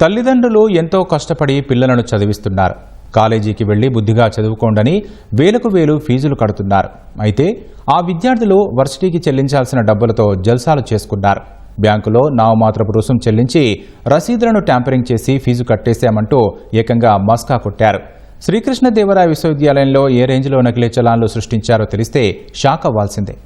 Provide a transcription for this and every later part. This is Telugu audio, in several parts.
తల్లిదండ్రులు ఎంతో కష్టపడి పిల్లలను చదివిస్తున్నారు. కాలేజీకి వెళ్ళి బుద్ధిగా చదువుకోండని వేలకు వేలు ఫీజులు కడుతున్నారు. అయితే ఆ విద్యార్థులు వర్సిటీకి చెల్లించాల్సిన డబ్బులతో జల్సాలు చేసుకున్నారు. బ్యాంకులో నామమాత్రపు రుసుం చెల్లించి రసీదులను ట్యాంపరింగ్ చేసి ఫీజు కట్టేశామంటూ ఏకంగా మస్కా కొట్టారు. శ్రీకృష్ణదేవరాయ విశ్వవిద్యాలయంలో ఏ రేంజ్లో నకిలీ చలాన్లు సృష్టించారో తెలిస్తే షాక్ అవ్వాల్సిందే.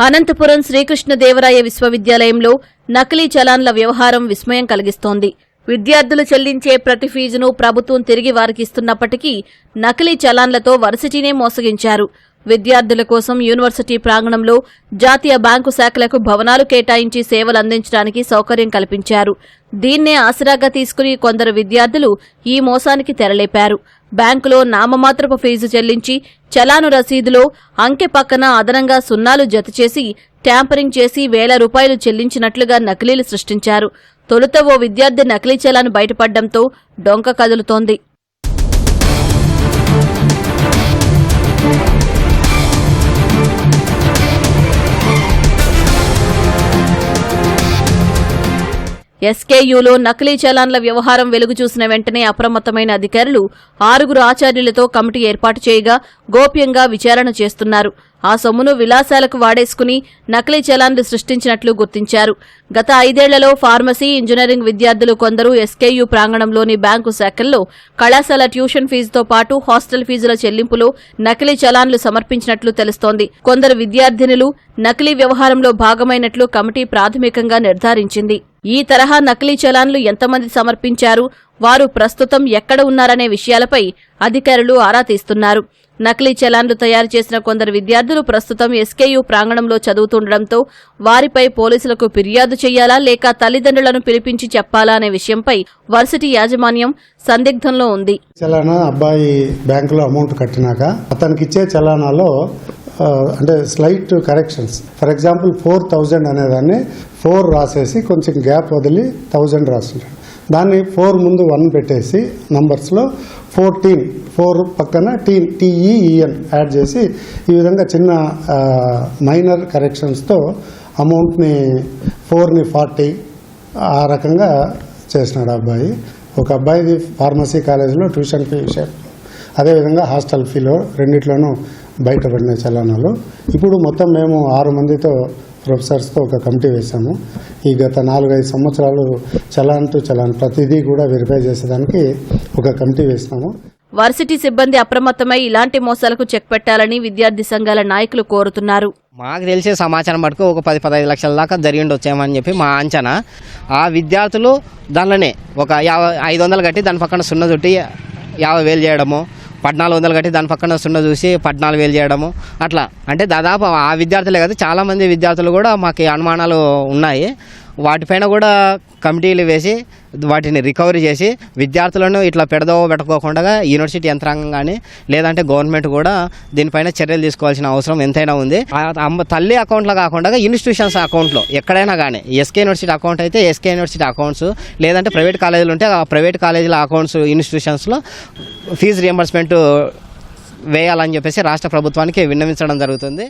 అనంతపురం శ్రీకృష్ణదేవరాయ విశ్వవిద్యాలయంలో నకిలీ చలాన్ల వ్యవహారం విస్మయం కలిగిస్తోంది. విద్యార్థులు చెల్లించే ప్రతి ఫీజును ప్రభుత్వం తిరిగి వారికి ఇస్తున్నప్పటికీ నకిలీ చలాన్లతో వరుసటినే మోసగించారు. విద్యార్థుల కోసం యూనివర్సిటీ ప్రాంగణంలో జాతీయ బ్యాంకు శాఖలకు భవనాలు కేటాయించి సేవలు అందించడానికి సౌకర్యం కల్పించారు. దీన్నే ఆసరాగా తీసుకుని కొందరు విద్యార్థులు ఈ మోసానికి తెరలేపారు. బ్యాంకులో నామమాత్రపు ఫీజు చెల్లించి చలాను రసీదులో అంకె పక్కన అదనంగా సున్నాలు జతచేసి ట్యాంపరింగ్ చేసి వేల రూపాయలు చెల్లించినట్లుగా నకిలీలు సృష్టించారు. తొలుత ఓ విద్యార్థి నకిలీ చలాను బయటపడడంతో డొంక కదులుతోంది. ఎస్కేయూలో నకిలీ చలాన్ల వ్యవహారం వెలుగు చూసిన వెంటనే అప్రమత్తమైన అధికారులు ఆరుగురు ఆచార్యులతో కమిటీ ఏర్పాటు చేయగా గోప్యంగా విచారణ చేస్తున్నారు. ఆ సొమ్మును విలాసాలకు వాడేసుకుని నకిలీ చలాన్లు సృష్టించినట్లు గుర్తించారు. గత ఐదేళ్ళలో ఫార్మసీ ఇంజనీరింగ్ విద్యార్థులు కొందరు ఎస్కేయూ ప్రాంగణంలోని బ్యాంకు శాఖల్లో కళాశాల ట్యూషన్ ఫీజుతో పాటు హాస్టల్ ఫీజుల చెల్లింపులో నకిలీ చలాన్లు సమర్పించినట్లు తెలుస్తోంది. కొందరు విద్యార్థినులు నకిలీ వ్యవహారంలో భాగమైనట్లు కమిటీ ప్రాథమికంగా నిర్ధారించింది. ఈ తరహా నకిలీ చలాన్లు ఎంతమంది సమర్పించారు? వారు ప్రస్తుతం ఎక్కడ ఉన్నారనే విషయాలపై అధికారులు ఆరా తీస్తున్నారు. నకిలీ చలాన్లు తయారు చేసిన కొందరు విద్యార్థులు ప్రస్తుతం ఎస్కేయూ ప్రాంగణంలో చదువుతుండటంతో వారిపై పోలీసులకు ఫిర్యాదు చేయాలా లేక తల్లిదండ్రులను పిలిపించి చెప్పాలా అనే విషయంపై వర్సిటీ యాజమాన్యం సందిగ్ధంలో ఉంది. చలానా అబ్బాయి బ్యాంకులో అమౌంట్ కట్టినాక అతనికి ఇచ్చే చలానాలో అంటే slight corrections. For example four thousand అనేదాన్ని ఫోర్ రాసేసి కొంచెం గ్యాప్ వదిలి థౌజండ్ రాస్తుంటాడు. దాన్ని ఫోర్ ముందు వన్ పెట్టేసి నంబర్స్లో ఫోర్టీన్ ఫోర్ పక్కన టీన్ టీఈఈఎన్ యాడ్ చేసి ఈ విధంగా చిన్న మైనర్ కరెక్షన్స్తో అమౌంట్ని ఫోర్ని ఫార్టీ ఆ రకంగా చేసినాడు ఆ అబ్బాయి. ఒక అబ్బాయిది ఫార్మసీ కాలేజీలో ట్యూషన్ ఫీ విషయం. అదేవిధంగా హాస్టల్ ఫీలో రెండిట్లోనూ బయటపడిన చలానాలు. ఇప్పుడు మొత్తం మేము ఆరు మందితో ప్రొఫెసర్స్తో ఒక కమిటీ వేశాము. ఈ గత నాలుగైదు సంవత్సరాలు చలాన్ టు చలాన్ ప్రతిదీ కూడా వెరిఫై చేసేదానికి ఒక కమిటీ వేసినాము. వర్సిటీ సిబ్బంది అప్రమత్తమై ఇలాంటి మోసాలకు చెక్ పెట్టాలని విద్యార్థి సంఘాల నాయకులు కోరుతున్నారు. మాకు తెలిసే సమాచారం మటుకు ఒక పది పదహైదు లక్షల దాకా జరిగిండి వచ్చామని చెప్పి మా అంచనా. ఆ విద్యార్థులు దానిలోనే ఒక యాభై ఐదు వందలు కట్టి దాని పక్కన సున్న చుట్టి యాభై వేలు చేయడము పద్నాలుగు వందలు కట్టి దాని పక్కన సున్న చూసి పద్నాలుగు వేలు చేయడము అట్లా. అంటే దాదాపు ఆ విద్యార్థులే కాదు చాలామంది విద్యార్థులు కూడా మాకు అనుమానాలు ఉన్నాయి. వాటిపైన కూడా కమిటీలు వేసి వాటిని రికవరీ చేసి విద్యార్థులను ఇట్లా పెడదో పెట్టుకోకుండా యూనివర్సిటీ యంత్రాంగం కానీ లేదంటే గవర్నమెంట్ కూడా దీనిపైన చర్యలు తీసుకోవాల్సిన అవసరం ఎంతైనా ఉంది. అమ్మ తల్లి అకౌంట్లో కాకుండా ఇన్స్టిట్యూషన్స్ అకౌంట్లో ఎక్కడైనా కానీ ఎస్కే యూనివర్సిటీ అకౌంట్ అయితే ఎస్కే యూనివర్సిటీ అకౌంట్స్ లేదంటే ప్రైవేట్ కాలేజీలు ఉంటే ఆ ప్రైవేట్ కాలేజీల అకౌంట్స్ ఇన్స్టిట్యూషన్స్లో ఫీజు రియంబర్స్మెంట్ వేయాలని చెప్పేసి రాష్ట్ర ప్రభుత్వానికి విన్నవించడం జరుగుతుంది.